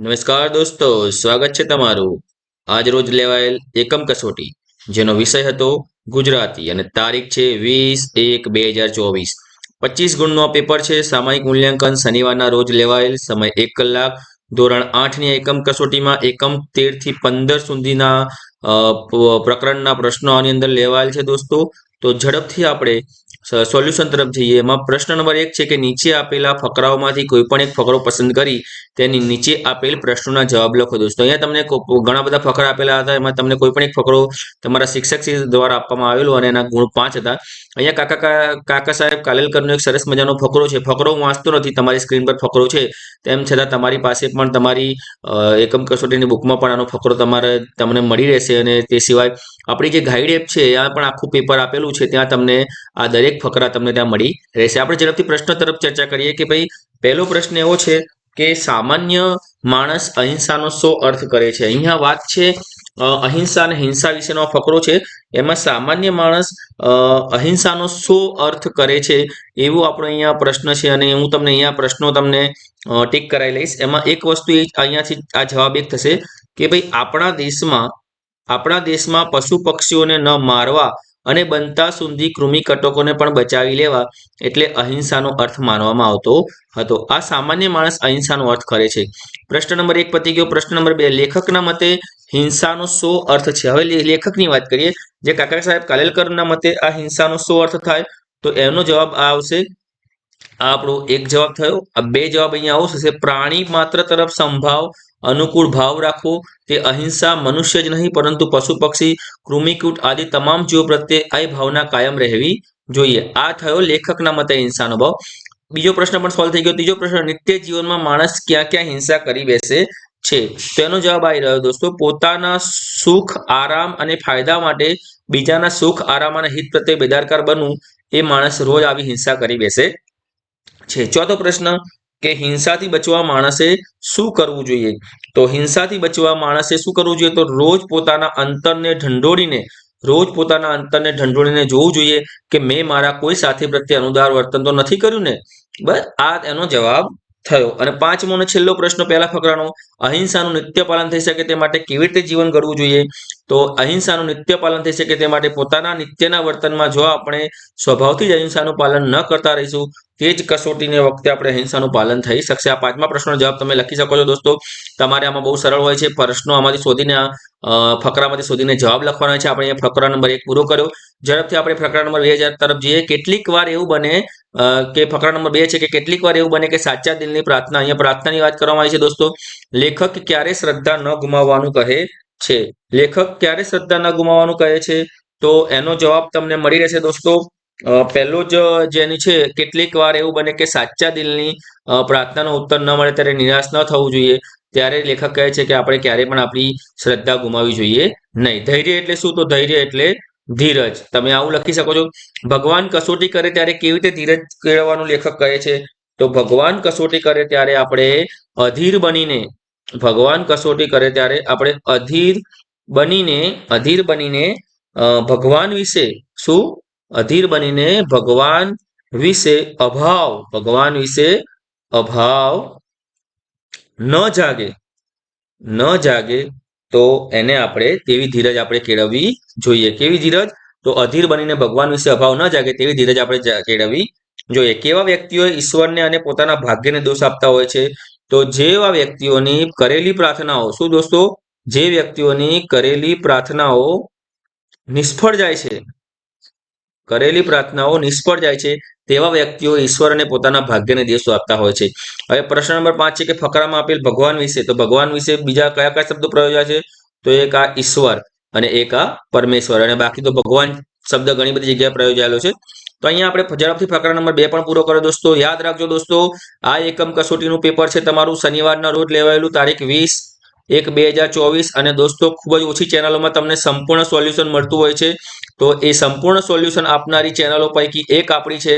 નમસ્કાર દોસ્તો, સ્વાગત છે તમારું. આજ રોજ લેવાયેલ એકમ કસોટી, જેનો વિષય હતો ગુજરાતી અને તારીખ છે વીસ એક બે હજાર ચોવીસ. પચીસ ગુણનો પેપર છે. સામાયિક મૂલ્યાંકન શનિવારના રોજ લેવાયેલ સમય એક કલાક, ધોરણ આઠની એકમ કસોટીમાં એકમ તેરથી પંદર સુધીના પ્રકરણના પ્રશ્નો આની અંદર લેવાયેલ છે દોસ્તો. તો ઝડપથી આપણે સોલ્યુશન તરફ જઈએ. એમાં પ્રશ્ન નંબર એક છે કે નીચે આપેલા ફકરાઓમાંથી કોઈ પણ એક ફકરો પસંદ કરી તેની નીચે આપેલ પ્રશ્નોના જવાબ લખો દોસ્તો. અહીંયા તમને ઘણા બધા ફકરા આપેલા હતા. એમાં તમને કોઈ પણ એક ફકરો તમારા શિક્ષક દ્વારા આપવામાં આવેલો અને એના ગુણ પાંચ હતા. અહીંયા કાકા કાકા સાહેબ કાલેલકરનો એક સરસ મજાનો ફકરો છે. ફકરો હું વાંચતો નથી, તમારી સ્ક્રીન પર ફકરો છે. તેમ છતાં તમારી પાસે પણ તમારી એકમ કસોટીની બુકમાં પણ આનો ફકરો તમારે, તમને મળી રહેશે અને તે સિવાય આપણી જે ગાઈડ એપ છે ત્યાં પણ આખું પેપર આપેલું છે, ત્યાં તમને આ દરેક ફકરા તમને ત્યાં મળી રહેશે. આપણે ઝડપથી પ્રશ્ન તરફ ચર્ચા કરીએ કે ભાઈ, પહેલો પ્રશ્ન એવો છે કે સામાન્ય માણસ અહિંસાનો શો અર્થ કરે છે? અહીંયા વાત છે અહિંસા અને હિંસા વિશેનો ફકરો છે. એમાં સામાન્ય માણસ અહિંસાનો શો અર્થ કરે છે એવો આપણો અહીંયા પ્રશ્ન છે અને હું તમને અહીંયા પ્રશ્નો તમને ટીક કરાવી લઈશ. એમાં એક વસ્તુ એ અહીંયાથી આ જવાબ એક થશે કે ભાઈ, આપણા દેશમાં આપણા દેશમાં પશુ પક્ષીઓને ન મારવા અને બનતા સુધી કૃમિ કટકોને પણ બચાવી લેવા એટલે અહિંસાનો અર્થ માનવામાં આવતો હતો. આ સામાન્ય માણસ અહિંસાનો અર્થ કરે છે. પ્રશ્ન નંબર એક પતી ગયો. પ્રશ્ન નંબર બે, લેખકના મતે હિંસાનો શો અર્થ છે? હવે લેખકની વાત કરીએ. જે કાકા સાહેબ કાલેલકરના મતે આ હિંસાનો શો અર્થ થાય, તો એનો જવાબ આ આવશે. આ આપણો એક જવાબ થયો. આ બે જવાબ અહીંયા આવશે. પ્રાણી માત્ર તરફ સંભાવ અનુકૂળ ભાવ રાખવો તે અહિંસા મનુષ્ય જ નહીં, પરંતુ પશુ પક્ષી, કૃમિકૂટ આદિ તમામ જીવો પ્રત્યે આ ભાવના કાયમ રહેવી જોઈએ. આ થયો લેખકના મતે હિંસાનો ભાવ. બીજો પ્રશ્ન પણ સોલ્વ થઈ ગયો. ત્રીજો પ્રશ્ન, નિત્ય જીવનમાં માણસ ક્યાં ક્યાં હિંસા કરી બેસે છે? તેનો જવાબ આવી રહ્યો દોસ્તો, પોતાના સુખ, આરામ અને ફાયદા માટે બીજાના સુખ, આરામ અને હિત પ્રત્યે બેદારકાર બનવું એ માણસ રોજ આવી હિંસા કરી બેસે છે. ચોથો પ્રશ્ન કે હિંસાથી બચવા માણસે શું કરવું જોઈએ? તો હિંસાથી બચવા માણસે શું કરવું જોઈએ? તો રોજ પોતાના અંતરને ઢંઢોળીને, રોજ પોતાના અંતરને ઢંઢોળીને જોવું જોઈએ કે મેં મારા કોઈ સાથી પ્રત્યે અનુદાર વર્તન તો નથી કર્યું ને? બસ, આ એનો જવાબ થયો. અને પાંચમો અને છેલ્લો પ્રશ્ન, પહેલા ફકરાનો, અહિંસાનું નિત્ય પાલન થઈ શકે તે માટે કેવી રીતે જીવન કરવું જોઈએ? તો અહિંસાનું નિત્ય પાલન થઈ શકે તે માટે પોતાના નિત્યના વર્તનમાં જો આપણે સ્વભાવથી જ અહિંસાનું પાલન ન કરતા રહીશું તે જ કસોટીને વખતે આપણે અહિંસાનું પાલન થઈ શકશે. આ પાંચમા પ્રશ્નનો જવાબ તમે લખી શકો છો દોસ્તો. તમારે આમાં બહુ સરળ હોય છે. પ્રશ્નો આમાંથી શોધીને આ, ફકરામાંથી શોધીને જવાબ લખવાના છે. આપણે અહીંયા ફકરા નંબર એક પૂરો કર્યો. ઝડપથી આપણે ફકરા નંબર બે તરફ જઈએ. કેટલીક વાર એવું બને કે ફકરા નંબર બે છે કે કેટલીક વાર એવું બને કે સાચા દિલની પ્રાર્થના અહીંયા પ્રાર્થનાની વાત કરવામાં આવી છે દોસ્તો. લેખક ક્યારે શ્રદ્ધા ન ગુમાવવાનું કહે? છે. લેખક ક્યારે શ્રદ્ધા ન ગુમાવવાનું કહે છે? તો એનો જવાબ તમને મળી રહેશે દોસ્તો. પહેલો જ જેની છે, કેટલીક વાર એવું બને કે સાચા દિલની પ્રાર્થનાનો ઉત્તર ન મળે ત્યારે નિરાશ ન થવું જોઈએ. ત્યારે લેખક કહે છે કે આપણે ક્યારે પણ આપણી શ્રદ્ધા ગુમાવી જોઈએ નહીં. ધૈર્ય એટલે શું? તો ધૈર્ય એટલે ધીરજ. તમે આવું લખી શકો છો. ભગવાન કસોટી કરે ત્યારે કેવી રીતે ધીરજ કેળવવાનું લેખક કહે છે? તો ભગવાન કસોટી કરે ત્યારે આપણે અધીર બનીને ભગવાન કસોટી કરે ત્યારે આપણે અધીર બનીને અધીર બનીને ભગવાન વિશે શું? અધીર બનીને ભગવાન વિશે અભાવ, ભગવાન વિશે અભાવ ન જાગે. ન જાગે તો એને આપણે તેવી ધીરજ આપણે કેળવવી જોઈએ? કેવી ધીરજ? તો અધીર બનીને ભગવાન વિશે અભાવ ન જાગે તેવી ધીરજ આપણે કેળવવી જોઈએ. કેવા વ્યક્તિઓ ઈશ્વરને અને પોતાના ભાગ્યને દોષ આપતા હોય છે? તો જેવા વ્યક્તિઓની કરેલી પ્રાર્થનાઓ, શું દોસ્તો? જે વ્યક્તિઓની કરેલી પ્રાર્થનાઓ નિષ્ફળ જાય છે, કરેલી પ્રાર્થનાઓ નિષ્ફળ જાય છે, તેવા વ્યક્તિઓ ઈશ્વર અને પોતાના ભાગ્યને દેશો આપતા હોય છે. હવે પ્રશ્ન નંબર પાંચ છે કે ફકરામાં આપેલ ભગવાન વિશે, તો ભગવાન વિશે બીજા કયા કયા શબ્દો પ્રયોજ્યા છે? તો એક આ ઈશ્વર અને એક આ પરમેશ્વર. અને બાકી તો ભગવાન શબ્દ ઘણી બધી જગ્યાએ પ્રયોજાયેલો છે. તો અહીંયા આપણે ઝડપથી ફકરા નંબર બે પણ પૂરો કર્યો દોસ્તો. યાદ રાખજો દોસ્તો, આ એકમ કસોટીનું પેપર છે તમારું શનિવારના રોજ લેવાયેલું, તારીખ વીસ એક બે હજાર ચોવીસ. અને દોસ્તો, ખૂબ જ ઓછી ચેનલોમાં તમને સંપૂર્ણ સોલ્યુશન મળતું હોય છે. તો એ સંપૂર્ણ સોલ્યુશન આપનારી ચેનલો પૈકી એક આપણી છે,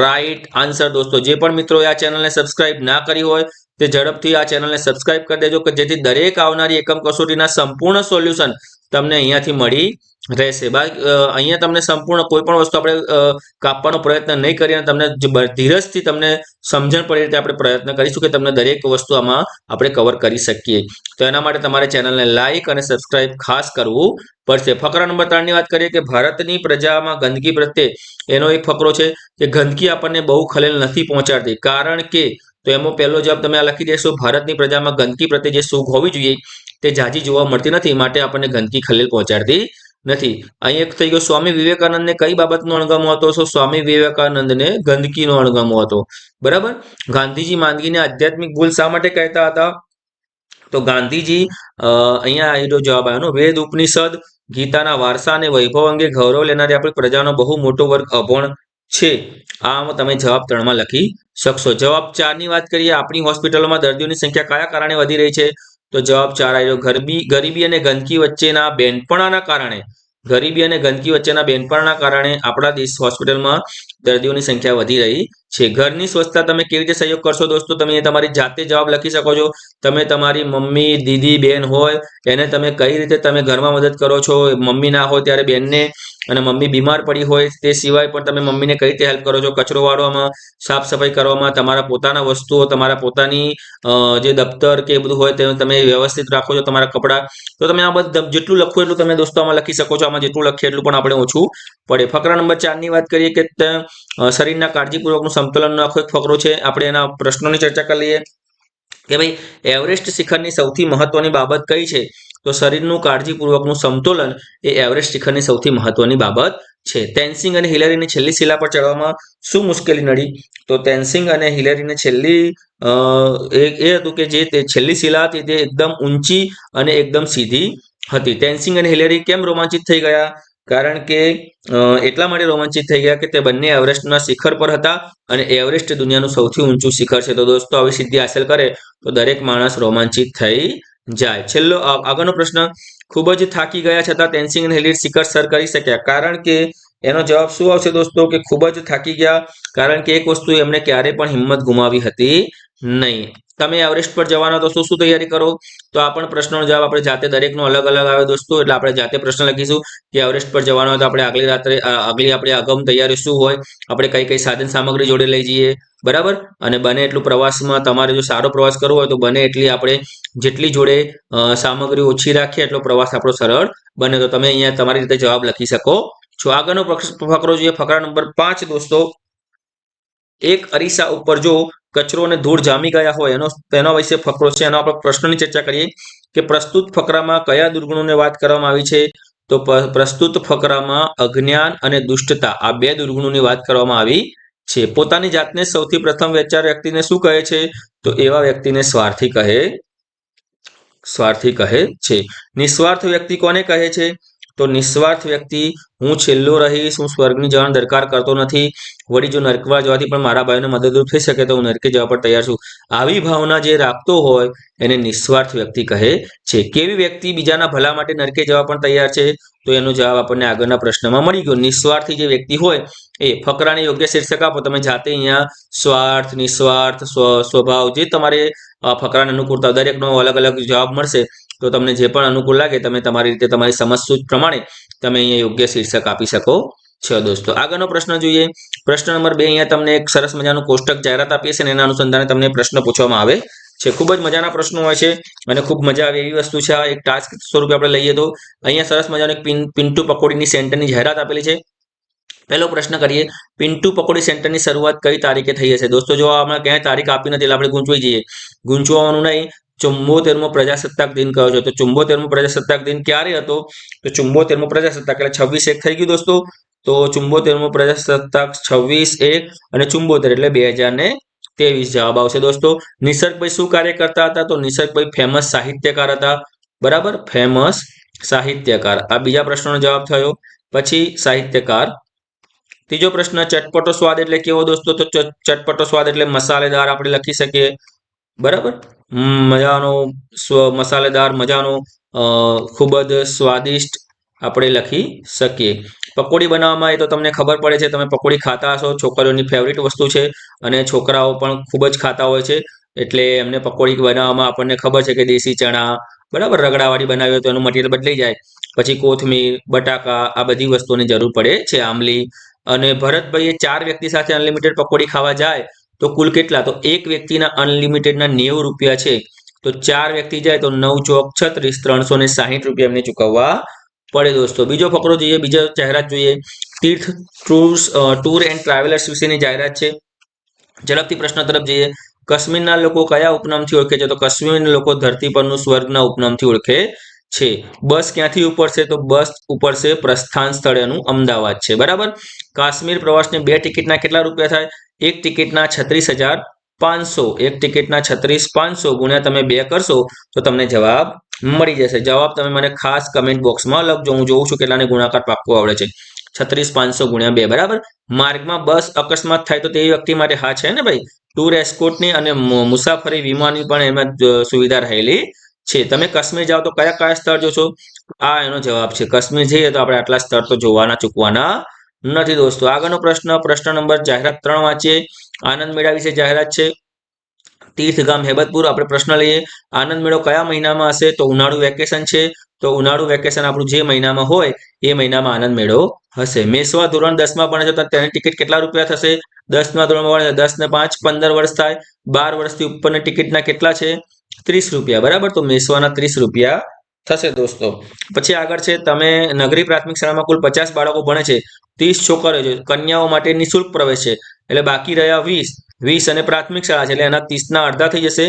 રાઈટ આન્સર દોસ્તો. જે પણ મિત્રો આ ચેનલને સબસ્ક્રાઇબ ના કરી હોય, તે ઝડપથી આ ચેનલને સબસ્ક્રાઇબ કરી દેજો, કે જેથી દરેક આવનારી એકમ કસોટીના સંપૂર્ણ સોલ્યુશન તમને અહીંયાથી મળી રહેશે. અહીંયા તમને સંપૂર્ણ કોઈ પણ વસ્તુ આપણે કાપવાનો પ્રયત્ન નહીં કરીએ તમને ધીરજથી તમને સમજણ પડે રીતે આપણે પ્રયત્ન કરીશું કે તમને દરેક વસ્તુ આમાં આપણે કવર કરી શકીએ. તો એના માટે તમારે ચેનલને લાઈક અને સબસ્ક્રાઇબ ખાસ કરવું પડશે. ફકરા નંબર ત્રણની વાત કરીએ કે ભારતની પ્રજામાં ગંદકી પ્રત્યે એનો એક ફકરો છે કે ગંદકી આપણને બહુ ખલેલ નથી પહોંચાડતી. કારણ કે તો એમાં પહેલો જવાબ તમે આ લખી દેશો, ભારતની પ્રજામાં ગંદકી પ્રત્યે જે સુખ હોવી જોઈએ, તે જાજી જોવા મળતી નથી, માટે આપણને ગંદકી ખલેલ પહોંચાડતી નથી. અહીં એક થઈ ગયો, સ્વામી વિવેકાનંદને કઈ બાબતનો અણગમો હતો? તો સ્વામી વિવેકાનંદને ગંદકીનો અણગમો હતો. બરાબર? ગાંધીજી માંદગીને આધ્યાત્મિક ભૂલ શા માટે કહેતા હતા? તો ગાંધીજી અહીંયા આવેલો જવાબ આવ્યો વેદ, ઉપનિષદ, ગીતાના વારસા અને વૈભવ અંગે ગૌરવ લેનારી આપણી પ્રજાનો બહુ મોટો વર્ગ અભણ છે. આમ તમે જવાબ ત્રણમાં લખી શકશો. જવાબ ચારની વાત કરીએ, આપણી હોસ્પિટલોમાં દર્દીઓની સંખ્યા કયા કારણે વધી રહી છે? તો જવાબ ચાર આવ્યો ગરબી, ગરીબી અને ગંદકી વચ્ચેના બેનપણાના કારણે. ગરીબી અને ગંદકી વચ્ચેના બેનપણના કારણે આપણા દેશ હોસ્પિટલમાં દર્દીઓની સંખ્યા વધી રહી છે. ઘરની સ્વચ્છતા તમે કેવી રીતે સહયોગ કરશો દોસ્તો? તમે તમારી જાતે જવાબ લખી શકો છો. તમે તમારી મમ્મી, દીદી, બેન હોય, એને તમે કઈ રીતે તમે ઘરમાં મદદ કરો છો? મમ્મી ના હોય ત્યારે બેનને અને મમ્મી બીમાર પડી હોય તે સિવાય પણ તમે મમ્મીને કઈ રીતે હેલ્પ કરો છો? કચરો વાળવામાં સાફ સફાઈ કરવામાં, તમારા પોતાના વસ્તુઓ, તમારા પોતાની જે દફતર કે બધું હોય તે તમે વ્યવસ્થિત રાખો છો તમારા કપડાં. તો તમે આ બધું, જેટલું લખો એટલું તમે દોસ્તો આમાં લખી શકો છો. આમાં જેટલું લખીએ એટલું પણ આપણે ઓછું પડે. ફકરા નંબર ચારની વાત કરીએ કે શરીરના કાળજીપૂર્વકનું સંતુલનનો આખો એક ફકરો છે. આપણે એના પ્રશ્નોની ચર્ચા કરી લઈએ કે ભાઈ, એવરેસ્ટ શિખરની સૌથી મહત્વની બાબત કઈ છે? તો શરીરનું કાળજીપૂર્વકનું સમતુલન એ એવરેસ્ટ શિખરની સૌથી મહત્વની બાબત છે. તેનસિંગ અને હિલેરીની છેલ્લી શિલા પર ચડવામાં શું મુશ્કેલી નડી? તો તેનસિંગ અને હિલેરીને છેલ્લી એ હતું કે જે તે છેલ્લી શિલા હતી તે એકદમ ઊંચી અને એકદમ સીધી હતી. તેનસિંગ અને હિલેરી કેમ રોમાંચિત થઈ ગયા? કારણ કે એટલા માટે રોમાંચિત થઈ ગયા કે તે બંને એવરેસ્ટના શિખર પર હતા અને એવરેસ્ટ દુનિયાનું સૌથી ઊંચું શિખર છે. તો દોસ્તો આવી સિદ્ધિ હાંસલ કરે તો દરેક માણસ રોમાંચિત થઈ જાય. છેલ્લો આગળનો પ્રશ્ન, ખૂબ જ થાકી ગયા છતાં તેનસિંગ અને હિલેરી શિખર સર કરી શક્યા. કારણ કે, એનો જવાબ શું આવશે દોસ્તો? કે ખૂબ જ થાકી ગયા, કારણ કે એક વસ્તુ એમણે ક્યારે પણ હિંમત ગુમાવી હતી નહીં. તમે એવરેસ્ટ પર જવાના તો શું શું તૈયારી કરો? તો આ પણ પ્રશ્નનો જવાબ આપણે જાતે દરેકનો અલગ અલગ આવે દોસ્તો, એટલે આપણે જાતે પ્રશ્ન લખીશું કે એવરેસ્ટ પર જવાનો હોય તો આપણે આગલી રાત્રે આગલી આપણે આગમ તૈયારી શું હોય? આપણે કઈ કઈ સાધન સામગ્રી જોડે લઈ જઈએ? બરાબર? અને બને એટલું પ્રવાસમાં તમારે જો સારો પ્રવાસ કરવો હોય તો બને એટલી આપણે જેટલી જોડે સામગ્રી ઓછી રાખીએ એટલો પ્રવાસ આપણો સરળ બને. તો તમે અહીંયા તમારી રીતે જવાબ લખી શકો. છો આગળનો ફકરો જોઈએ ફકરા નંબર પાંચ દોસ્તો. એક અરીસા ઉપર જો કચરો અને ધૂળ જામી ગયા હોય, એનો, તેના વિશે ફકરો છે. એનો આપણે પ્રશ્નની ચર્ચા કરીએ કે પ્રસ્તુત ફકરામાં કયા દુર્ગુણોને વાત કરવામાં આવી છે? તો પ્રસ્તુત ફકરામાં અજ્ઞાન અને દુષ્ટતા, આ બે દુર્ગુણોની વાત કરવામાં આવી છે. પોતાની જાતને સૌથી પ્રથમ વેચાર વ્યક્તિને શું કહે છે? તો એવા વ્યક્તિને સ્વાર્થી કહે સ્વાર્થી કહે છે. નિસ્વાર્થ વ્યક્તિ કોને કહે છે? તો નિસ્વાર્થ વ્યક્તિ, હું છેલ્લો રહીશ, હું સ્વર્ગની જવાનો દરકાર કરતો નથી. વળી જો નરકવા જવાથી પણ મારા ભાઈને મદદરૂપ થઈ શકે તો હું નરકે જવા પર તૈયાર છું. આવી ભાવના જે રાખતો હોય, એને નિસ્વાર્થ વ્યક્તિ કહે છે. કેવી વ્યક્તિ બીજાના ભલા માટે નરકે જવા પણ તૈયાર છે? તો એનો જવાબ આપણને આગળના પ્રશ્નમાં મળી ગયો. નિસ્વાર્થી જે વ્યક્તિ હોય, એ ફકરાને યોગ્ય શીર્ષક આપો. તમે જાતે અહીંયા સ્વાર્થ, નિસ્વાર્થ સ્વ- સ્વભાવ જે તમારે ફકરાને અનુકૂળતા દરેકનો અલગ અલગ જવાબ મળશે. તો તમને જે પણ અનુકૂળ લાગે, તમે તમારી રીતે તમારી સમજ પ્રમાણે તમે અહીંયા યોગ્ય શીર્ષક આપી શકો છો, દોસ્તો. આગળનો પ્રશ્ન જોઈએ. પ્રશ્ન નંબર બે, અહીંયા તમને એક સરસ મજાનું કોષ્ટક જાહેરાત આપીએ છે અને એના અનુસંધાને તમને પ્રશ્ન પૂછવામાં આવે છે. ખૂબ જ મજાના પ્રશ્નો હોય છે અને ખૂબ મજા આવે એવી વસ્તુ છે. આ એક ટાસ્ક સ્વરૂપે આપણે લઈએ તો અહીંયા સરસ મજાનું એક પિન્ટુ પકોડીની સેન્ટરની જાહેરાત આપેલી છે. પહેલો પ્રશ્ન કરીએ. પિન્ટુ પકોડી સેન્ટરની શરૂઆત કઈ તારીખે થઈ હશે? દોસ્તો, જો હમણાં ક્યાંય તારીખ આપી નથી, એટલે આપણે ગૂંચવાઈ જઈએ. ગૂંચવાનું નહીં ચુંબોતેરમો પ્રજાસત્તાક દિન કયો છે? તો ચુંબોતેરમો પ્રજાસત્તાક દિન ક્યારે હતો? તો ચુંબોતેરમો પ્રજાસત્તાક એટલે છવ્વીસ એક થઈ ગયું દોસ્તો. તો ચુંબોતેરમો પ્રજાસત્તાક છવ્વીસ એક અને ચુંબોતેર એટલે બે હજાર ને ત્રેવીસ જવાબ આવશે દોસ્તો. નિસર્ગભાઈ શું કાર્ય કરતા હતા? તો નિસર્ગભાઈ ફેમસ સાહિત્યકાર હતા. બરાબર? ફેમસ સાહિત્યકાર. આ બીજા પ્રશ્નનો જવાબ થયો. પછી સાહિત્યકાર. ત્રીજો પ્રશ્ન, ચટપટો સ્વાદ એટલે કેવો દોસ્તો? તો ચટપટો સ્વાદ એટલે મસાલેદાર આપણે લખી શકીએ. બરાબર? મજાનો મસાલેદાર, મજાનો ખૂબ જ સ્વાદિષ્ટ આપણે લખી શકીએ. પકોડી બનાવવામાં એ તો તમને ખબર પડે છે, તમે પકોડી ખાતા હશો, છોકરીઓની ફેવરિટ વસ્તુ છે અને છોકરાઓ પણ ખૂબ જ ખાતા હોય છે. એટલે એમને પકોડી બનાવવામાં આપણને ખબર છે કે દેશી ચણા, બરાબર, રગડાવાળી બનાવી તો એનું મટીરિયલ બદલાઈ જાય. પછી કોથમીર, બટાકા, આ બધી વસ્તુઓની જરૂર પડે છે આમલી અને ભરતભાઈએ ચાર વ્યક્તિ સાથે અનલિમિટેડ પકોડી ખાવા જાય તો કુલ કેટલા? તો એક વ્યક્તિના અનલિમિટેડના નેવું રૂપિયા છે. તો ચાર વ્યક્તિ જાય તો નવ ચોક છત્રીસ, ત્રણસો ને સાહીઠ રૂપિયા એમને ચૂકવવા પડે દોસ્તો. બીજો ફકરો જોઈએ, બીજો જાહેરાત જોઈએ. Tirth tours tour and travellers વિશેની જાહેરાત છે. ઝડપથી પ્રશ્ન તરફ જઈએ. કાશ્મીરના લોકો કયા ઉપનામથી ઓળખે છે? તો કાશ્મીરના લોકો ધરતી પરનું સ્વર્ગના ઉપનામથી ઓળખે છે. બસ ક્યાંથી ઉપડશે તો બસ ઉપડશે પ્રસ્થાન સ્થળ એનું અમદાવાદ છે. બરાબર? કાશ્મીર પ્રવાસની બે ટિકિટના કેટલા રૂપિયા થાય? એક ટિકિટના છત્રીસ હજાર પાંચસો. એક ટિકિટના છત્રીસ પાંચસો ગુણ્યા તમે બે કરશો તો તમને જવાબ મળી જશે. જવાબ તમે મને ખાસ કમેન્ટ બોક્સમાં લખજો. હું જોઉં છું કેટલાને ગુણાકાર પાક્કો આવડે છે. છત્રીસ પાંચસો ગુણ્યા બે. બરાબર? માર્ગમાં બસ અકસ્માત થાય તો તે વ્યક્તિ માટે હા છે ને ભાઈ? ટૂર એસ્કોટની અને મુસાફરી વીમાની પણ એમાં સુવિધા રહેલી છે. તમે કાશ્મીર જાઓ તો કયા કયા સ્થળ જોશો? આ એનો જવાબ છે. કાશ્મીર જઈએ તો આપણે આટલા સ્થળ તો જોવાના, ચૂકવાના નથી દોસ્તો. આગળનો પ્રશ્ન પ્રશ્ન નંબર જાહેરાત ત્રણ વાંચીએ. આનંદ મેળા વિશે જાહેરાત છે. તીર્થગામ હેબતપુર, આપણે પ્રશ્ન લઈએ. આનંદ મેળો કયા મહિનામાં હશે? તો ઉનાળુ વેકેશન છે. તો ઉનાળુ વેકેશન આપણું જે મહિનામાં હોય, એ મહિનામાં આનંદ મેળો હશે. મેસવા ધોરણ દસમાં ભણે છે તેની ટિકિટ કેટલા રૂપિયા થશે? દસમા ધોરણમાં ભણે દસ ને પાંચ, પંદર વર્ષ થાય. બાર વર્ષથી ઉપરની ટિકિટના કેટલા છે? ત્રીસ રૂપિયા, બરાબર? તો મેસવાના ત્રીસ રૂપિયા થશે દોસ્તો. પછી આગળ છે, તમે નગરી પ્રાથમિક શાળામાં કુલ પચાસ બાળકો ભણે છે. ત્રીસ છોકરીઓ છે, કન્યાઓ માટે નિઃશુલ્ક પ્રવેશ છે. એટલે બાકી રહ્યા વીસ. વીસ અને પ્રાથમિક શાળા છે, એટલે એના ત્રીસના અડધા થઈ જશે.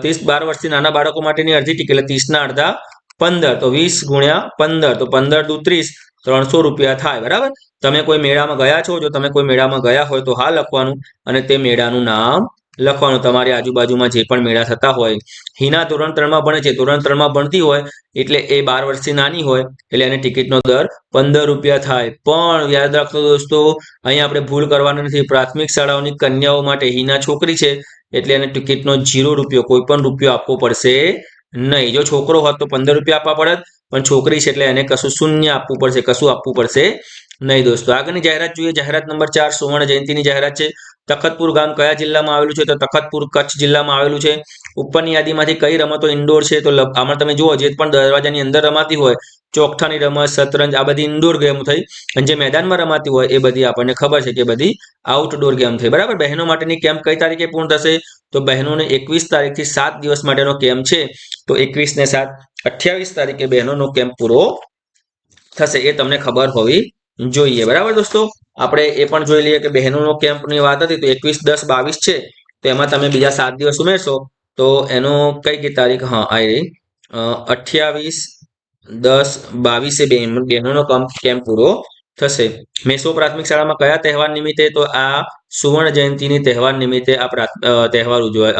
ત્રીસ બાર વર્ષથી નાના બાળકો માટેની અડધી ટિકિટ એટલે ત્રીસના અડધા પંદર. તો વીસ ગુણ્યા પંદર. તો પંદર દુ ત્રીસ, ત્રણસો રૂપિયા થાય, બરાબર? તમે કોઈ મેળામાં ગયા છો? જો તમે કોઈ મેળામાં ગયા હોય તો હા લખવાનું. અને તે મેળાનું નામ લખવાનું. તમારી આજુબાજુમાં જે પણ મેળા થતા હોય, હિના ધોરણ ત્રણમાં ભણે છે. ધોરણ ત્રણમાં ભણતી હોય, એટલે એ બાર વર્ષથી નાની હોય, એટલે એને ટિકિટનો દર પંદર રૂપિયા થાય. પણ યાદ રાખજો દોસ્તો, અહીંયા આપણે ભૂલ કરવાની નથી. પ્રાથમિક શાળાઓની કન્યાઓ માટે હિના છોકરી છે, એટલે એને ટિકિટનો જીરો રૂપિયો, કોઈ પણ રૂપિયો આપવો પડશે નહીં. જો છોકરો હોત તો પંદર રૂપિયા આપવા પડત, પણ છોકરી છે એટલે એને કશું શૂન્ય આપવું પડશે, કશું આપવું પડશે નહીં દોસ્તો. આગળની જાહેરાત જોઈએ. જાહેરાત નંબર ચાર, સુવર્ણ જયંતિની જાહેરાત છે. તખતપુર ગામ કયા જિલ્લામાં આવેલું છે? તો તખતપુર કચ્છ જિલ્લામાં આવેલું છે. ઉપરની યાદીમાંથી કઈ રમતો ઇન્ડોર છે? તો આમાં તમે જુઓ, જે પણ દરવાજાની અંદર રમાતી હોય, ચોકઠાની રમત, શતરંજ, આ બધી ઇન્ડોર ગેમ થઈ. અને જે મેદાનમાં રમાતી હોય, એ બધી આપણને ખબર છે કે બધી આઉટડોર ગેમ થઈ. બરાબર? બહેનો માટેની કેમ્પ કઈ તારીખે પૂર્ણ થશે? તો બહેનોને એકવીસ તારીખથી સાત દિવસ માટેનો કેમ્પ છે. તો એકવીસ ને સાત, અઠ્યાવીસ તારીખે બહેનોનો કેમ્પ પૂરો થશે. એ તમને ખબર હોવી જોઈએ. બરાબર દોસ્તો? આપણે એ પણ જોઈ લઈએ કે બહેનોનો કેમ્પની વાત હતી તો એકવીસ, દસ, બાવીસ છે. તો એમાં તમે બીજા સાત દિવસ ઉમેરશો તો એનો કઈ કઈ તારીખ? હા આવી રહી. અઠ્યાવીસ, દસ, બાવીસે બહેન- બહેનોનો કેમ્પ પૂરો થશે. મેસો પ્રાથમિક શાળામાં કયા તહેવાર નિમિત્તે? તો આ સુવર્ણ જયંતિની તહેવાર નિમિત્તે આ તહેવાર ઉજવાય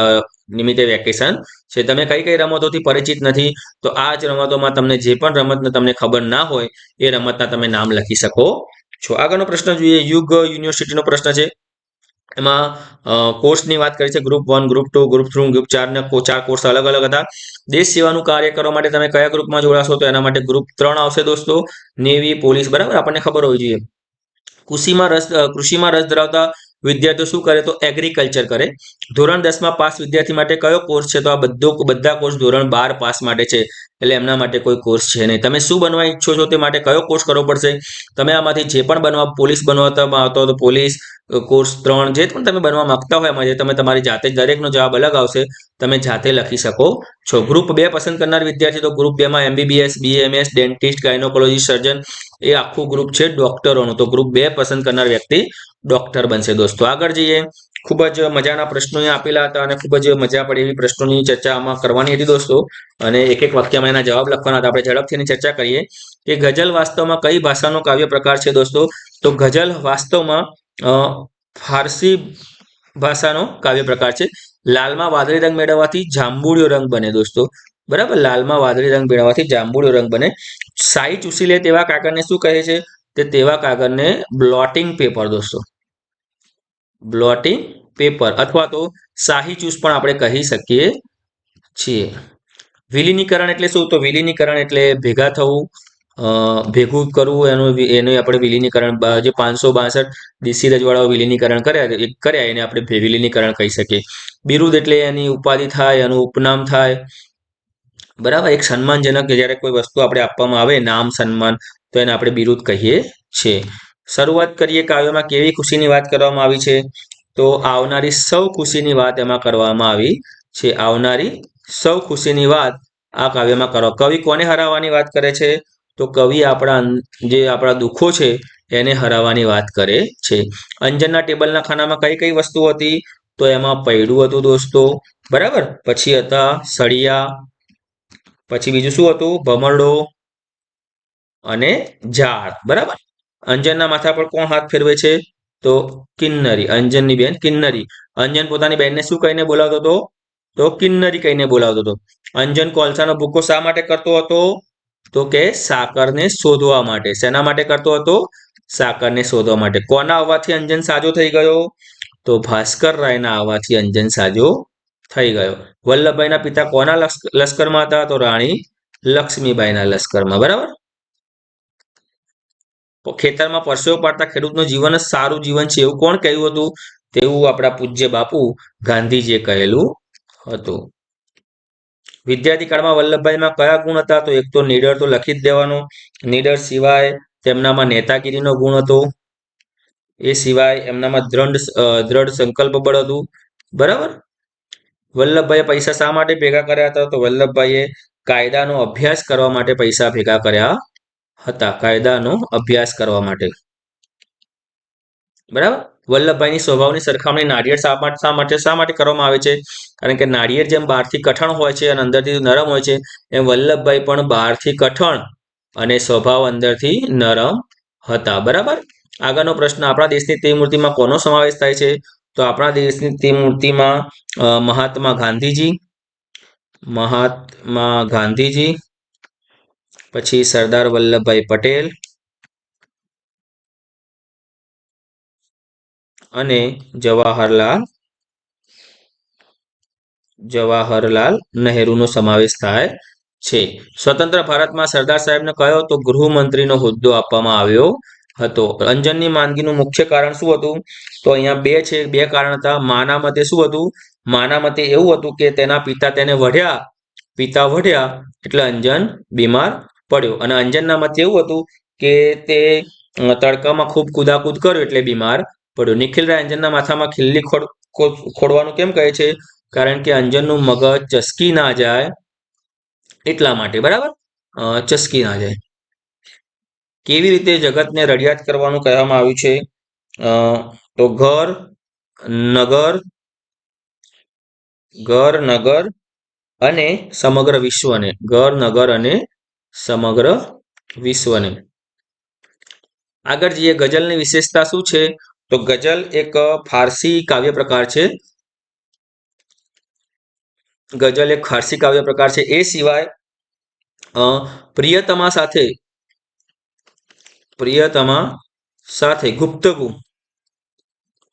નિમિત્તે વેકેશન છે. તમે કઈ કઈ રમતોથી પરિચિત નથી? તો આ જ રમતોમાં તમને જે પણ રમતને તમને ખબર ના હોય એ રમતના તમે નામ લખી શકો. છો આગળનો પ્રશ્ન જોઈએ, યુગ યુનિવર્સિટીનો પ્રશ્ન છે. એમાં કોર્સની વાત કરી છે group one group two group three group ચાર ને ચાર કોર્સ અલગ અલગ હતા. દેશ સેવાનું કાર્ય કરવા માટે તમે કયા ગ્રુપમાં જોડાશો તો એના માટે ગ્રુપ ત્રણ આવશે દોસ્તો. નેવી પોલીસ બરાબર? આપણને ખબર હોવી જોઈએ. કૃષિમાં રસ કૃષિમાં રસ ધરાવતા વિદ્યાર્થીઓ શું કરે તો એગ્રીકલ્ચર કરે. ધોરણ દસમાં પાસ વિદ્યાર્થી માટે કયો કોર્સ છે? તો આ બધો, બધા કોર્સ ધોરણ બાર પાસ માટે છે. એટલે એમના માટે કોઈ કોર્સ છે નહીં. તમે શું બનવા ઈચ્છો છો તે માટે કયો કોર્સ કરવો પડશે? તમે આમાંથી જે પણ બનવા, પોલીસ બનવામાં આવતો હતો પોલીસ કોર્સ ત્રણ, જે પણ તમે બનવા માંગતા હોય એમાં જે તમે તમારી જાતે દરેકનો જવાબ અલગ આવશે, તમે જાતે લખી શકો છો. ગ્રુપ બે પસંદ કરનાર વિદ્યાર્થી તો ગ્રુપ બેમાં MBBS BMS dentist gynaecology surgeon એ આખું ગ્રુપ છે ડોક્ટરોનું તો ગ્રુપ બે પસંદ કરનાર વ્યક્તિ ડોક્ટર બનશે. દોસ્તો, આગળ જઈએ. ખૂબ જ મજાના પ્રશ્નો આપેલા હતા અને ખૂબ જ મજા પડે એવી પ્રશ્નોની ચર્ચા આમાં કરવાની હતી દોસ્તો. અને એક એક વાક્યમાં એના જવાબ લખવાના આપણે ઝડપથી ચર્ચા કરીએ કે ગઝલ વાસ્તવમાં કઈ ભાષાનો કાવ્ય પ્રકાર છે દોસ્તો? તો ગઝલ વાસ્તવમાં ફારસી ભાષાનો કાવ્ય પ્રકાર છે. લાલમાં વાદળી રંગ મેળવવાથી જાંબુડિયો રંગ બને દોસ્તો. બરાબર? લાલમાં વાદળી રંગ મેળવવાથી જાંબુડિયો રંગ બને. શાહી ચૂસી લે તેવા કાગળને શું કહે છે? તે તેવા કાગળને બ્લોટિંગ પેપર દોસ્તો. બ્લોટિંગ પેપર અથવા તો શાહી ચૂસ પણ આપણે કહી શકીએ છીએ. વિલીનીકરણ એટલે શું? તો વિલીનીકરણ એટલે ભેગા થવું ભેગું કરવું, એનું એને આપણે વિલીનીકરણ જે પાંચસો બાસઠ ડીસી રજવાડાઓ વિલીનીકરણ કર્યા કર્યા, એને આપણે વિલીનીકરણ કહી શકીએ. બિરુદ એટલે એની ઉપાધિ થાય, એનું ઉપનામ થાય. બરાબર? એક સન્માનજનક જ્યારે કોઈ વસ્તુ આપણે આપવામાં આવે, નામ, સન્માન, તો એને આપણે બિરુદ કહીએ છીએ. શરૂઆત કરીએ કાવ્યમાં કેવી ખુશીની વાત કરવામાં આવી છે? તો આવનારી સૌ ખુશીની વાત એમાં કરવામાં આવી છે. આવનારી સૌ ખુશીની વાત આ કાવ્યમાં કરો. કવિ કોને હરાવવાની વાત કરે છે? તો કવિ આપણા જે આપણા દુઃખો છે, એને હરાવવાની વાત કરે છે. અંજનના ટેબલના ખાનામાં કઈ કઈ વસ્તુ હતી? તો એમાં પૈડું હતું દોસ્તો. બરાબર? પછી હતા સળિયા. પછી બીજું શું હતું? ભમરડો. અને ઝાડ. બરાબર? અંજનના માથા પર કોણ હાથ ફેરવે છે? તો કિન્નરી. અંજનની બેન કિન્નરી. અંજન પોતાની બેનને શું કહીને બોલાવતો હતો? તો કિન્નરી કહીને બોલાવતો હતો. અંજન કોલસાનો ભૂકો શા માટે કરતો હતો? તો કે સાકરને શોધવા માટે. શેના માટે કરતો હતો? સાકરને શોધવા માટે. કોના આવવાથી અંજન સાજો થઈ ગયો? તો ભાસ્કર રાયના આવવાથી અંજન સાજો થઈ ગયો. વલ્લભભાઈના પિતા કોના લશ્કરમાં હતા? તો રાણી લક્ષ્મીબાઈના લશ્કરમાં. બરાબર? ખેતરમાં પરસેવો પાડતા ખેડૂતનું જીવન સારું જીવન છે એવું કોણ કહ્યું હતું? તેવું આપણા પૂજ્ય બાપુ ગાંધીજીએ કહેલું હતું. વિદ્યાર્થી કાળમાં વલ્લભભાઈમાં કયા ગુણ હતા તો એક તો નીડર તો લખી જ દેવાનો. નીડર સિવાય તેમનામાં નેતાગીરીનો ગુણ હતો. એ સિવાય એમનામાં દ્રઢ દ્રઢ સંકલ્પ બળ હતું. બરાબર? વલ્લભભાઈએ પૈસા શા માટે ભેગા કર્યા હતા? તો વલ્લભભાઈએ કાયદાનો અભ્યાસ કરવા માટે પૈસા ભેગા કર્યા હતા. કાયદાનો અભ્યાસ કરવા માટે. બરાબર? વલ્લભભાઈની સ્વભાવની સરખામણી નાળિયેર શા માટે શા માટે શા માટે કરવામાં આવે છે? કારણ કે નાળિયેર જેમ બહારથી કઠણ હોય છે અને અંદરથી નરમ હોય છે, એમ વલ્લભભાઈ પણ બહારથી કઠણ અને સ્વભાવ અંદરથી નરમ હતા. બરાબર? આગળનો પ્રશ્ન, આપણા દેશની ત્રિમૂર્તિમાં કોનો સમાવેશ થાય છે? તો આપણા દેશની ત્રિમૂર્તિમાં મહાત્મા ગાંધીજી મહાત્મા ગાંધીજી, પછી સરદાર વલ્લભભાઈ પટેલ અને જવાહરલાલ જવાહરલાલ નહેરુનો સમાવેશ થાય છે. સ્વતંત્ર ભારતમાં સરદાર સાહેબને કયો તો ગૃહમંત્રીનો હોદ્દો આપવામાં આવ્યો હતો. અંજનની માંદગીનું મુખ્ય કારણ શું હતું? તો અહીંયા બે છે, બે કારણ હતા. માના મતે શું હતું? માના મતે એવું હતું કે તેના પિતા તેને વઢ્યા. પિતા વઢ્યા એટલે અંજન બીમાર પડ્યો. અને અંજનના મતે એવું હતું કે તે તડકામાં ખૂબ કુદાકૂદ કર્યો એટલે બીમાર પડ્યો નિખિલ રાય અંજનના માથામાં ખીલ્લી ખોડ ખોડવાનું કેમ કહે છે? કારણ કે અંજનનું મગજ ચસકી ના જાય એટલા માટે, બરાબર? ચસકી ના જાય. કેવી રીતે જગતને રડિયાત કરવાનું કહેવામાં આવ્યું છે? તો ઘર, નગર ઘર, નગર અને સમગ્ર વિશ્વને, ઘર, નગર અને સમગ્ર વિશ્વને. આગળ જઈએ, ગઝલની વિશેષતા શું છે? તો ગઝલ એક ફારસી કાવ્ય પ્રકાર છે. ગઝલ એક ફારસી કાવ્ય પ્રકાર છે. એ સિવાય પ્રિયતમા સાથે પ્રિયતમા સાથે ગુપ્તગુ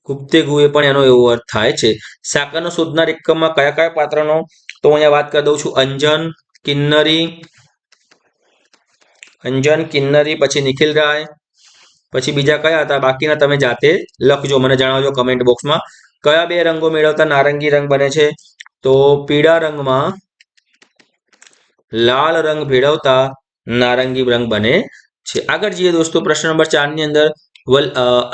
ગુપ્તગુ એ પણ એનો એવો અર્થ થાય છે. સાકરનો શોધનાર એકમમાં કયા કયા પાત્રનો? તો અહીંયા વાત કરી દઉં છું. અંજન, કિન્નરી અંજન, કિન્નરી, પછી નિખિલ રાય પછી બીજા કયા હતા? બાકીના તમે જાતે લખજો, મને જણાવજો કમેન્ટ બોક્સમાં કયા બે રંગો મેળવતા નારંગી રંગ બને છે? તો પીળા રંગમાં લાલ રંગ ભેળવતા નારંગી રંગ બને છે. આગળ જઈએ દોસ્તો, પ્રશ્ન નંબર ચારની અંદર. વલ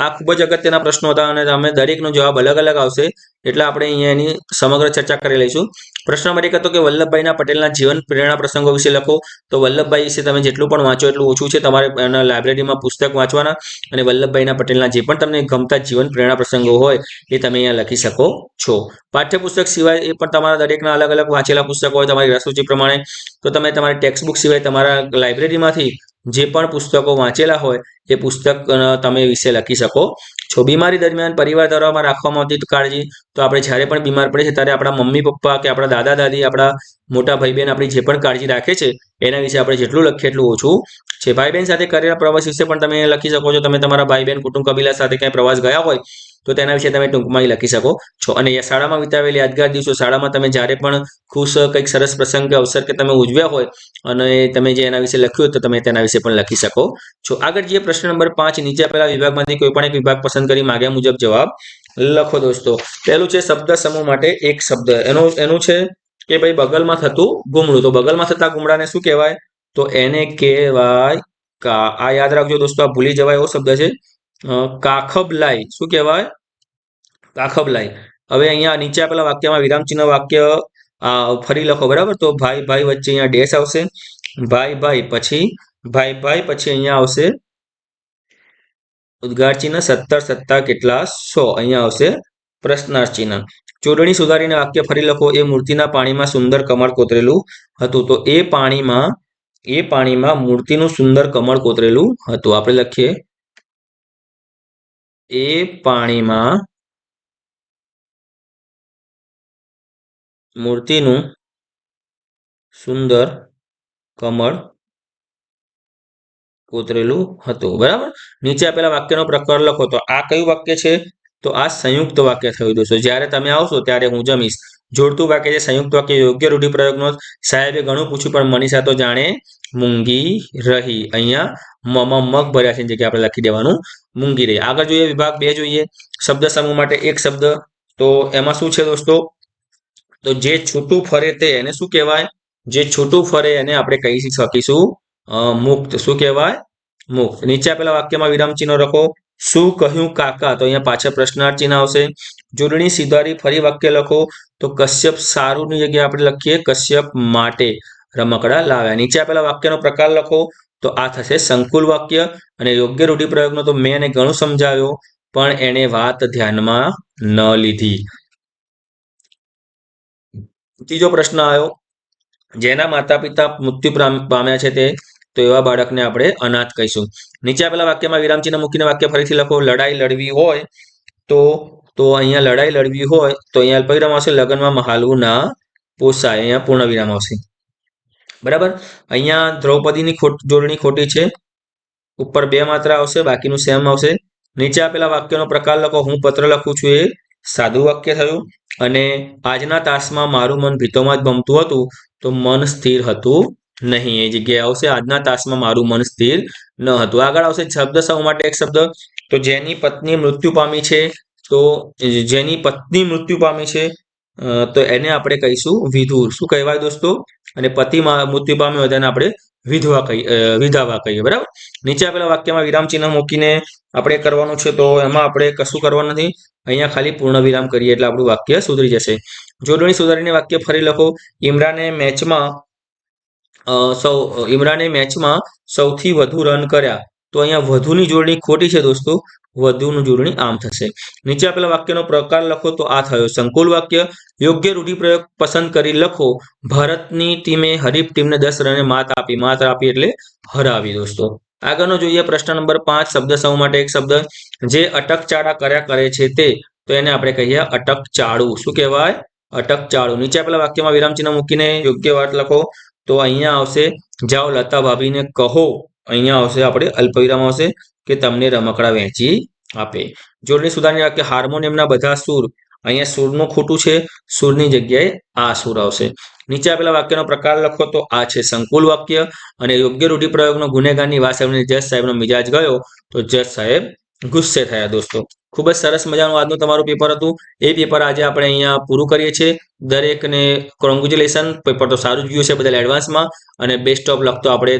આ ખૂબ જ અગત્યના પ્રશ્નો હતા અને તમે દરેકનો જવાબ અલગ અલગ આવશે. એટલે આપણે અહીંયા એની સમગ્ર ચર્ચા કરી લઈશું. પ્રશ્ન નંબર એક હતો કે વલ્લભભાઈના પટેલના જીવન પ્રેરણા પ્રસંગો વિશે લખો. તો વલ્લભભાઈ વિશે તમે જેટલું પણ વાંચો એટલું ઓછું છે. તમારે એના લાઇબ્રેરીમાં પુસ્તક વાંચવાના અને વલ્લભભાઈના પટેલના જે પણ તમને ગમતા જીવન પ્રેરણા પ્રસંગો હોય એ તમે અહીંયા લખી શકો છો. પાઠ્યપુસ્તક સિવાય એ પણ તમારા દરેકના અલગ અલગ વાંચેલા પુસ્તકો હોય તમારી રસરૂચિ પ્રમાણે. તો તમે તમારી ટેક્સ્ટબુક સિવાય તમારા લાઇબ્રેરીમાંથી જે પણ પુસ્તકો વાંચેલા હોય એ પુસ્તક તમે વિશે લખી શકો. છો બીમારી દરમિયાન પરિવાર દ્વારા રાખવામાં આવતી કાળજી, તો આપણે જ્યારે પણ બીમાર પડે છે, ત્યારે આપણા મમ્મી પપ્પા કે આપણા દાદા દાદી, આપણા મોટા ભાઈ બહેન આપણી જે પણ કાળજી રાખે છે એના વિશે આપણે જેટલું લખીએ એટલું ઓછું. છે ભાઈ બહેન સાથે કરેલા પ્રવાસ વિશે પણ તમે લખી શકો છો. તમે તમારા ભાઈ બહેન કુટુંબ, કબીલા સાથે ક્યાંય પ્રવાસ ગયા હોય, તો તેના વિશે તમે ટૂંકમાં લખી શકો છો. અને શાળામાં વિતાવેલી યાદગાર દિવસો, શાળામાં તમે જ્યારે પણ ખુશ, કંઈક સરસ પ્રસંગ કે અવસર કે તમે ઉજવ્યા હોય, અને તમે જે એના વિશે લખ્યું તો તમે તેના વિશે પણ લખી શકો છો. આગળ જે પ્રશ્ન નંબર પાંચ. નીચે આપેલા વિભાગમાંથી કોઈ પણ એક વિભાગ પસંદ કરી માગ્યા મુજબ જવાબ લખો દોસ્તો. પહેલું છે શબ્દ સમૂહ માટે એક શબ્દ. એનું એનું છે કે ભાઈ બગલમાં થતું ગુમડું. તો બગલમાં થતા ગુમડાને શું કહેવાય? તો એને કહેવાય આ યાદ રાખજો દોસ્તો, આ ભૂલી જવાય એવો શબ્દ છે. કાખબલાઈ. શું કહેવાય? કાખબલાઈ. હવે અહીંયા નીચે આપેલા વાક્યમાં વિરામચિહ્ન વાક્ય આ ફરી લખો, બરાબર? તો ભાઈ ભાઈ વચ્ચે અહીંયા ડેશ આવશે. ભાઈ ભાઈ, પછી ભાઈ ભાઈ, પછી અહીંયા આવશે. ઉદ્ગાર ચિહ્ન સત્તર, સત્તા કેટલા સો. અહીંયા આવશે પ્રશ્નાર્થ ચિહ્ન જોડણી સુધારીને વાક્ય ફરી લખો. એ મૂર્તિના પાણીમાં સુંદર કમળ કોતરેલું હતું. તો એ પાણીમાં એ પાણીમાં મૂર્તિનું સુંદર કમળ કોતરેલું હતું. આપણે લખીએ. એ પાણીમાં મૂર્તિનું સુંદર કમળ કોતરેલું હતું. બરાબર? નીચે આપેલા વાક્યનો પ્રકાર લખો. તો આ કયું વાક્ય છે? તો આ સંયુક્ત વાક્ય થયું દોસ્તો જ્યારે તમે આવશો ત્યારે હું જમીશ. જોડતું વાક્ય છે, સંયુક્ત વાક્ય યોગ્ય રૂઢિપ્રયોગનો સાહેબે ઘણું પૂછ્યું, પણ મનીષા તો જાણે મૂંગી રહી. અહીંયા મમાં મગ ભર્યા છે જગ્યાએ આપણે લખી દેવાનું. મૂંગી રહી. આગળ જોઈએ, વિભાગ બે જોઈએ. શબ્દ સમૂહ માટે એક શબ્દ. તો એમાં શું છે દોસ્તો? તો જે છૂટું ફરે તે એને શું કહેવાય? જે છૂટું ફરે એને આપણે કહી શકીશું મુક્ત. શું કહેવાય? મુક્ત. નીચે આપેલા વાક્યમાં વિરામ ચિહ્નો રખો. શું કહ્યું કાકા? તો અહીંયા પાછળ પ્રશ્નાર્થ ચિહ્ન આવશે. જોડણી સીધારી ફરી વાક્ય લખો. તો કશ્યપ સારુંની જગ્યાએ આપણે લખીએ, કશ્યપ માટે રમકડા લાવ્યા. નીચે આપેલા વાક્યનો પ્રકાર લખો. તો આ થશે સંકુલ વાક્ય અને યોગ્ય રૂઢિપ્રયોગનો તો મેં એને ઘણું સમજાવ્યો, પણ એને વાત ધ્યાનમાં ન લીધી. ત્રીજો પ્રશ્ન આવ્યો. જેના માતા પિતા મૃત્યુ પામ- પામ્યા છે તે તો એવા બાળકને આપણે અનાથ કહીશું. નીચે આપેલા વાક્યમાં વિરામચિહ્ન મૂકીને વાક્ય ફરીથી લખો, લડાઈ લડવી હોય તો તો અહીંયા લડાઈ લડવી હોય તો અહીંયા અલ્પવિરામ આવશે, લગ્નમાં મહાલવું ના પોસાય. અહીંયા પૂર્ણ વિરામ આવશે. બરાબર? અહીંયા દ્રૌપદીની ખોટ, જોડણી ખોટી છે. ઉપર બે માત્રા આવશે, બાકીનું સેમ આવશે. નીચે આપેલા વાક્યનો પ્રકાર લખો, હું પત્ર લખું છું, એ સાદું વાક્ય થયું અને આજના તાસમાં મારું મન ભીતોમાં જ ભમતું હતું, તો મન સ્થિર હતું નહીં, એ જગ્યાએ આવશે. આજના તાસમાં મારું મન સ્થિર ન હતું. આગળ આવશે શબ્દ, સૌ માટે એક શબ્દ. તો જેની પત્ની મૃત્યુ પામી છે, તો જેની પત્ની મૃત્યુ પામી છે તો એને આપણે કહીશું વિધુર. શું કહેવાય દોસ્તો? અને પતિ મૃત્યુ પામ્યો તેને આપણે વિધવા કહીએ વિધાવા કહીએ. બરાબર? નીચે આપેલા વાક્યમાં વિરામ ચિહ્ન મૂકીને આપણે કરવાનું છે, તો એમાં આપણે કશું કરવાનું નથી. અહીંયા ખાલી પૂર્ણ વિરામ કરીએ એટલે આપણું વાક્ય સુધરી જશે. જોડણી સુધારીને વાક્ય ફરી લખો. ઇમરાને મેચમાં સૌ ઇમરાને મેચમાં સૌથી વધુ રન કર્યા. તો અહીંયા વધુની જોડણી ખોટી છે દોસ્તો. વધુનું જોડણી આમ થશે. નીચે આપેલા વાક્યનો પ્રકાર લખો તો આ થયો. સંકુલ વાક્ય, યોગ્ય રૂઢિપ્રયોગ પસંદ કરી લખો. ભારતની ટીમે હરીફ ટીમને દસ રને માત આપી. માત આપી એટલે હરાવી દોસ્તો. આગળનો જોઈએ પ્રશ્ન નંબર પાંચ, શબ્દ સૌ માટે એક શબ્દ. જે અટકચાળા કર્યા કરે છે તે, તો એને આપણે કહીએ અટકચાળું શું કહેવાય? અટકચાળું નીચે આપેલા વાક્યમાં વિરામચિહ્ન મૂકીને યોગ્ય વાત લખો. તો અહીંયા આવશે, જાઓ લતા ભાભીને કહો, અહીંયા આવશે આપણે અલ્પવિરામ આવશે, કે તમને રમકડા વહેંચી આપે. જોડણી સુધારની વાક્ય હાર્મોનિયમના બધા સૂર, અહીંયા સૂરનું ખોટું છે, સૂરની જગ્યાએ આ સૂર આવશે. નીચે આપેલા વાક્યનો પ્રકાર લખો તો આ છે સંકુલ વાક્ય, અને યોગ્ય રૂઢિપ્રયોગનો ગુનેગારની વાત સાહેબને જજ સાહેબનો મિજાજ ગયો, તો જજ સાહેબ ગુસ્સે થયા દોસ્તો. ખૂબ જ સરસ મજાનું આજનું તમારું પેપર હતું. એ પેપર આજે આપણે અહીંયા પૂરું કરીએ છીએ. દરેકને કોંગ્રેચ્યુલેશન પેપર તો સારું જ ગયું છે બધા એડવાન્સમાં અને બેસ્ટ ઓફ લક તો આપણે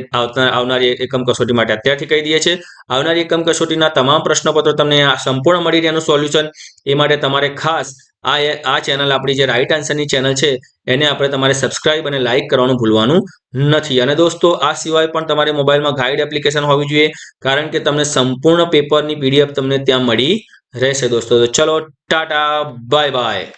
આવનારી એકમ કસોટી માટે અત્યારથી કહી દઈએ છીએ. આવનારી એકમ કસોટીના તમામ પ્રશ્નપત્રો તમને આ સંપૂર્ણ મળી રહેનું સોલ્યુશન એ માટે તમારે ખાસ આ આ ચેનલ આપણી જે રાઈટ આન્સરની ચેનલ છે, એને આપણે તમારે સબસ્ક્રાઇબ અને લાઇક કરવાનું ભૂલવાનું નથી. અને દોસ્તો, આ સિવાય પણ તમારે મોબાઈલમાં ગાઈડ એપ્લિકેશન હોવી જોઈએ, કારણ કે તમને સંપૂર્ણ પેપરની પીડીએફ તમને ત્યાં મળી રહેશે દોસ્તો. તો ચલો, ટાટા બાય બાય